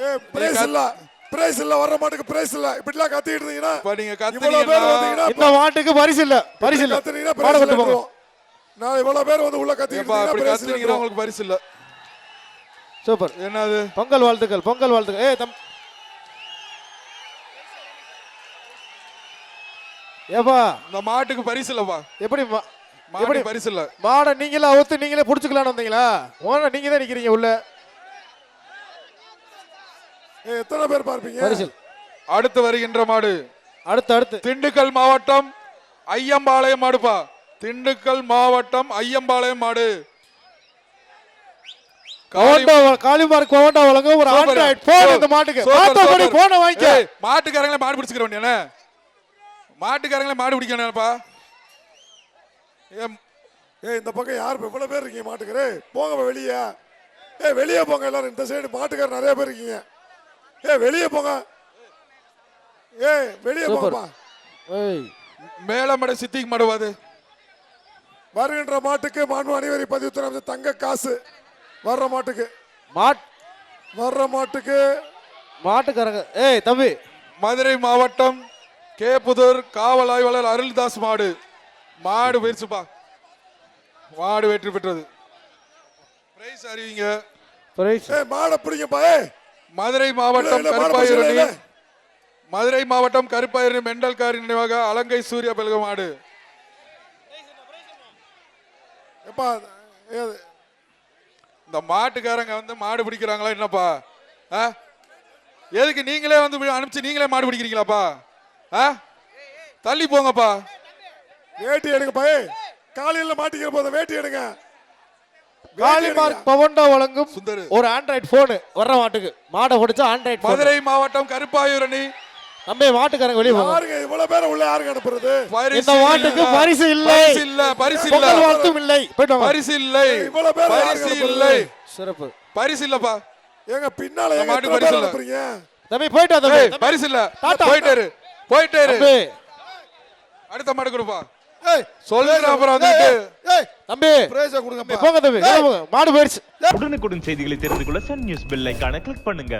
ஏ price இல்ல. Price இல்ல வர்ற மாட்டுக்கு பிரைஸ் இல்ல. இப்படிலாம் கத்திட்டு இருந்தீங்கன்னா இப்ப நீங்க இவ்வளவு பேர் கத்துனீங்கன்னா வந்தீங்கன்னா இந்த மாட்டுக்கு பரிசு இல்ல பரிசு இல்ல. கத்துனீங்கன்னா பிரைஸ் இல்ல நான் இவ்வளவு பேர் வந்து உள்ள கத்திட்டு இருந்தீங்கன்னா பிரைஸ் கத்துனீங்கன்னா இல்ல உங்களுக்கு பரிசு இல்ல. சூப்பர். என்னது? பொங்கல் வாழ்த்துக்கள் பொங்கல் வாழ்த்துக்கள். ஏய் தம் ஏப்பா இந்த மாட்டுக்கு பரிசு இல்லப்பா. எப்படி எப்படி பரிசு இல்ல. மாடை நீங்களே அவுத்து நீங்களே புடிச்சுக்கலாம்னு வந்தீங்களா? ஓன நீங்க தான் நிக்கிறீங்க உள்ள. எத்தனை பேர் பார்ப்பீங்க? பரிசு அடுத்து வருகின்ற மாடு. அடுத்து அடுத்து. திண்டுக்கல் மாவட்டம் ஐயம்பாளையம் மாடுப்பா. திண்டுக்கல் மாவட்டம் ஐயம்பாளையம் மாடு. காளி- கவண்டா வழங்கும். ஒரு. ஆண்ட்ராய்ட் போன் இந்த மாட்டுக்கு. சூப்பர், மாட்டை போடி சூப்பர். போன வாங்கிக்க. மாட்டுக்காரங்களே மாடு பிடிச்சிக்கிற வேண்டியனே மாட்டுக்காரங்களே மாடு பிடிக்கணும்ப்பா ஏ இந்த பக்கம் யார் எவ்வளவு பேர் இருக்கீங்க மாட்டுக்காரு போங்க வெளியே. ஏ வெளியே போங்க எல்லாரும். இந்த சைடு மாட்டுக்காரர் நிறைய பேர் இருக்கீங்க. ஏ வெளியே போங்க. ஏ வெளியே. போங்கப்பா. ஏய். மேலமடை சித்திக்கு மாடுவாது வருகின்ற மாட்டுக்கு மாண்பு அணிவரி பதிவு துறை தங்க காசு. வர்ற மாட்டுக்கு. மாட் வர்ற மாட்டுக்கு. மாட்டுக்காரங்க. ஏய் தம்பி. மதுரை மாவட்டம் கேப்புதூர் காவல் ஆய்வாளர் அருள்தாஸ் மாடு. மாடு போயிருச்சுப்பா மாடு வெற்றி பெற்றது. பிரைஸ் அறிவிங்க. பிரைஸ் மாடை பிடிங்கப்பா ஏ மதுரை மாவட்டம் கருப்பாயூரணி. மதுரை மாவட்டம் கருப்பாயூரணி மெண்டல்காரி நினைவாக அலங்கை சூர்யா பெல்க மாடு எப்பா ஏ, இந்த மாட்டுக்காரங்க வந்து மாடு பிடிக்கிறாங்களா என்னப்பா? எதுக்கு நீங்களே வந்து அனுப்பிச்சு நீங்களே மாடு பிடிக்கிறீங்களாப்பா? தள்ளி போங்கப்பா. வேட்டி எடுங்கப்பா ஏ காலையில மாட்டிக்கிற போத வேட்டி எடுங்க. காளிமார்க். பவண்டா வழங்கும் சுந்தரு. ஒரு ஆண்ட்ராய்ட் போன் வர்ற மாட்டுக்கு. மாடை பிடிச்சா ஆண்ட்ராய்ட் மதுரை மாவட்டம் கருப்பாயூரணி தம்பி மாட்டுக்காரங்க வெளியே போங்க இவ்வளவு பேரை உள்ள யாருங்க அனுப்புறது? இந்த மாட்டுக்கு. பரிசு இல்லை. பரிசு இல்ல பரிசு இல்ல. பொங்கல் வாழ்த்தும் இல்லை. போயிட்டு பரிசு இல்லை. இவ்வளவு பேர் பரிசு யாருக்கு இல்லை. சிறப்பு. பரிசு இல்லப்பா. ஏங்க பின்னால ஏங்க பேர் பரிசு இல்ல. அனுப்புறீங்க? தம்பி போயிட்டு தம்பி. பரிசு இல்ல. டாடா. போயிட்டே இரு போயிட்டே இரு தம்பி. அடுத்த மாடு கொடுப்பா. சொல்லுங்க அப்புறம் ஏய் தம்பி போங்க மாடு போயிடுச்சு. உடனுக்குடன் செய்திகளை தெரிந்து கொள்ள சன் நியூஸ் பெல் ஐகானை கிளிக் பண்ணுங்க.